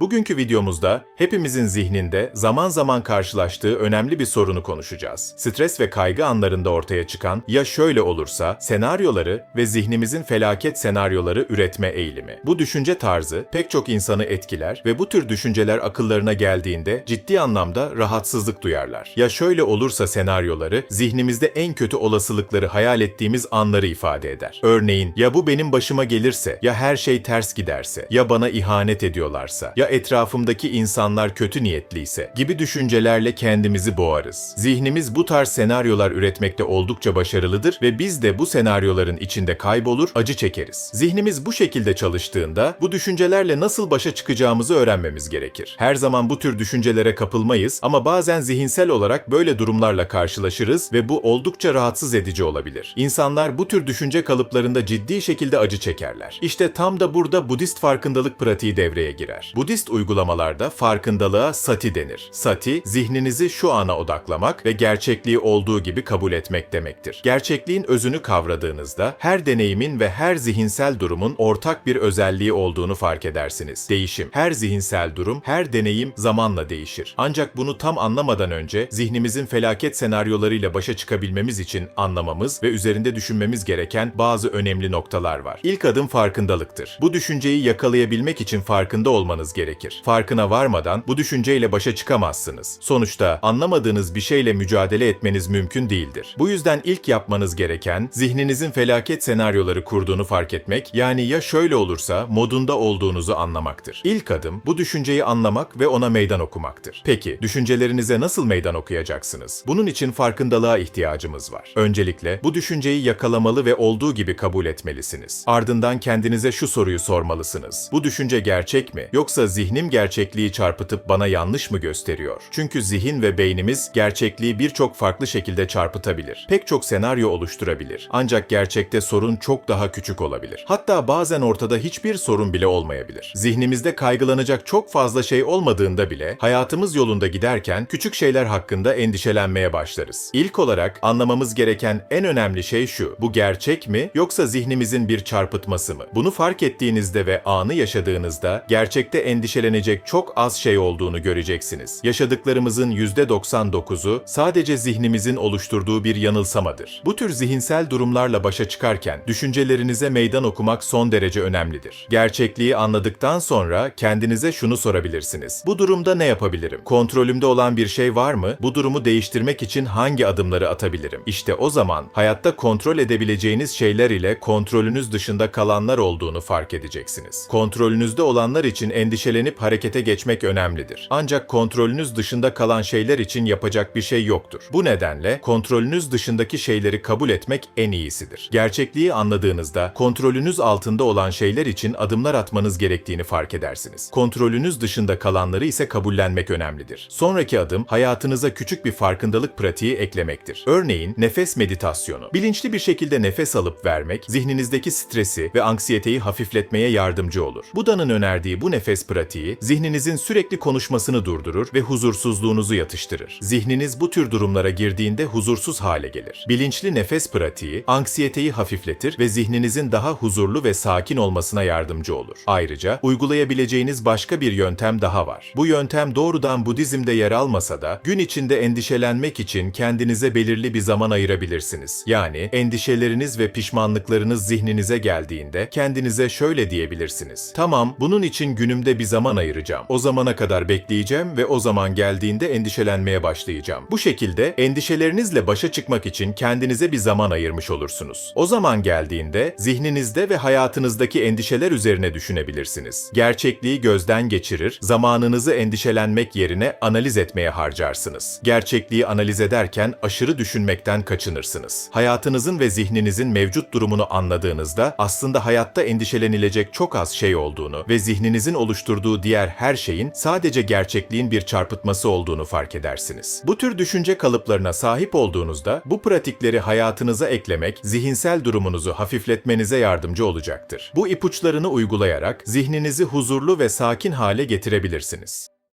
Bugünkü videomuzda hepimizin zihninde zaman zaman karşılaştığı önemli bir sorunu konuşacağız. Stres ve kaygı anlarında ortaya çıkan ya şöyle olursa senaryoları ve zihnimizin felaket senaryoları üretme eğilimi. Bu düşünce tarzı pek çok insanı etkiler ve bu tür düşünceler akıllarına geldiğinde ciddi anlamda rahatsızlık duyarlar. Ya şöyle olursa senaryoları zihnimizde en kötü olasılıkları hayal ettiğimiz anları ifade eder. Örneğin ya bu benim başıma gelirse, ya her şey ters giderse, ya bana ihanet ediyorlarsa, ya etrafımdaki insanlar kötü niyetliyse gibi düşüncelerle kendimizi boğarız. Zihnimiz bu tarz senaryolar üretmekte oldukça başarılıdır ve biz de bu senaryoların içinde kaybolur, acı çekeriz. Zihnimiz bu şekilde çalıştığında bu düşüncelerle nasıl başa çıkacağımızı öğrenmemiz gerekir. Her zaman bu tür düşüncelere kapılmayız ama bazen zihinsel olarak böyle durumlarla karşılaşırız ve bu oldukça rahatsız edici olabilir. İnsanlar bu tür düşünce kalıplarında ciddi şekilde acı çekerler. İşte tam da burada Budist farkındalık pratiği devreye girer. Budist uygulamalarda farkındalığa sati denir. Sati, zihninizi şu ana odaklamak ve gerçekliği olduğu gibi kabul etmek demektir. Gerçekliğin özünü kavradığınızda her deneyimin ve her zihinsel durumun ortak bir özelliği olduğunu fark edersiniz. Değişim. Her zihinsel durum, her deneyim zamanla değişir. Ancak bunu tam anlamadan önce zihnimizin felaket senaryolarıyla başa çıkabilmemiz için anlamamız ve üzerinde düşünmemiz gereken bazı önemli noktalar var. İlk adım farkındalıktır. Bu düşünceyi yakalayabilmek için farkında olmanız gerekir. Farkına varmadan bu düşünceyle başa çıkamazsınız. Sonuçta anlamadığınız bir şeyle mücadele etmeniz mümkün değildir. Bu yüzden ilk yapmanız gereken zihninizin felaket senaryoları kurduğunu fark etmek, yani ya şöyle olursa modunda olduğunuzu anlamaktır. İlk adım bu düşünceyi anlamak ve ona meydan okumaktır. Peki düşüncelerinize nasıl meydan okuyacaksınız? Bunun için farkındalığa ihtiyacımız var. Öncelikle bu düşünceyi yakalamalı ve olduğu gibi kabul etmelisiniz. Ardından kendinize şu soruyu sormalısınız. Bu düşünce gerçek mi? Yoksa zihnim gerçekliği çarpıtıp bana yanlış mı gösteriyor? Çünkü zihin ve beynimiz gerçekliği birçok farklı şekilde çarpıtabilir. Pek çok senaryo oluşturabilir. Ancak gerçekte sorun çok daha küçük olabilir. Hatta bazen ortada hiçbir sorun bile olmayabilir. Zihnimizde kaygılanacak çok fazla şey olmadığında bile hayatımız yolunda giderken küçük şeyler hakkında endişelenmeye başlarız. İlk olarak anlamamız gereken en önemli şey şu. Bu gerçek mi yoksa zihnimizin bir çarpıtması mı? Bunu fark ettiğinizde ve anı yaşadığınızda gerçekte endişelenecek çok az şey olduğunu göreceksiniz. Yaşadıklarımızın %99'u sadece zihnimizin oluşturduğu bir yanılsamadır. Bu tür zihinsel durumlarla başa çıkarken düşüncelerinize meydan okumak son derece önemlidir. Gerçekliği anladıktan sonra kendinize şunu sorabilirsiniz. Bu durumda ne yapabilirim? Kontrolümde olan bir şey var mı? Bu durumu değiştirmek için hangi adımları atabilirim? İşte o zaman hayatta kontrol edebileceğiniz şeyler ile kontrolünüz dışında kalanlar olduğunu fark edeceksiniz. Kontrolünüzde olanlar için endişelenip harekete geçmek önemlidir. Ancak kontrolünüz dışında kalan şeyler için yapacak bir şey yoktur. Bu nedenle kontrolünüz dışındaki şeyleri kabul etmek en iyisidir. Gerçekliği anladığınızda kontrolünüz altında olan şeyler için adımlar atmanız gerektiğini fark edersiniz. Kontrolünüz dışında kalanları ise kabullenmek önemlidir. Sonraki adım hayatınıza küçük bir farkındalık pratiği eklemektir. Örneğin nefes meditasyonu. Bilinçli bir şekilde nefes alıp vermek zihninizdeki stresi ve anksiyeteyi hafifletmeye yardımcı olur. Buda'nın önerdiği bu nefes pratiği zihninizin sürekli konuşmasını durdurur ve huzursuzluğunuzu yatıştırır. Zihniniz bu tür durumlara girdiğinde huzursuz hale gelir. Bilinçli nefes pratiği anksiyeteyi hafifletir ve zihninizin daha huzurlu ve sakin olmasına yardımcı olur. Ayrıca uygulayabileceğiniz başka bir yöntem daha var. Bu yöntem doğrudan Budizm'de yer almasa da gün içinde endişelenmek için kendinize belirli bir zaman ayırabilirsiniz. Yani endişeleriniz ve pişmanlıklarınız zihninize geldiğinde kendinize şöyle diyebilirsiniz. Tamam, bunun için günümde bir zaman ayıracağım. O zamana kadar bekleyeceğim ve o zaman geldiğinde endişelenmeye başlayacağım. Bu şekilde endişelerinizle başa çıkmak için kendinize bir zaman ayırmış olursunuz. O zaman geldiğinde zihninizde ve hayatınızdaki endişeler üzerine düşünebilirsiniz. Gerçekliği gözden geçirir, zamanınızı endişelenmek yerine analiz etmeye harcarsınız. Gerçekliği analiz ederken aşırı düşünmekten kaçınırsınız. Hayatınızın ve zihninizin mevcut durumunu anladığınızda aslında hayatta endişelenilecek çok az şey olduğunu ve zihninizin oluşturduğu diğer her şeyin sadece gerçekliğin bir çarpıtması olduğunu fark edersiniz. Bu tür düşünce kalıplarına sahip olduğunuzda bu pratikleri hayatınıza eklemek zihinsel durumunuzu hafifletmenize yardımcı olacaktır. Bu ipuçlarını uygulayarak zihninizi huzurlu ve sakin hale getirebilirsiniz.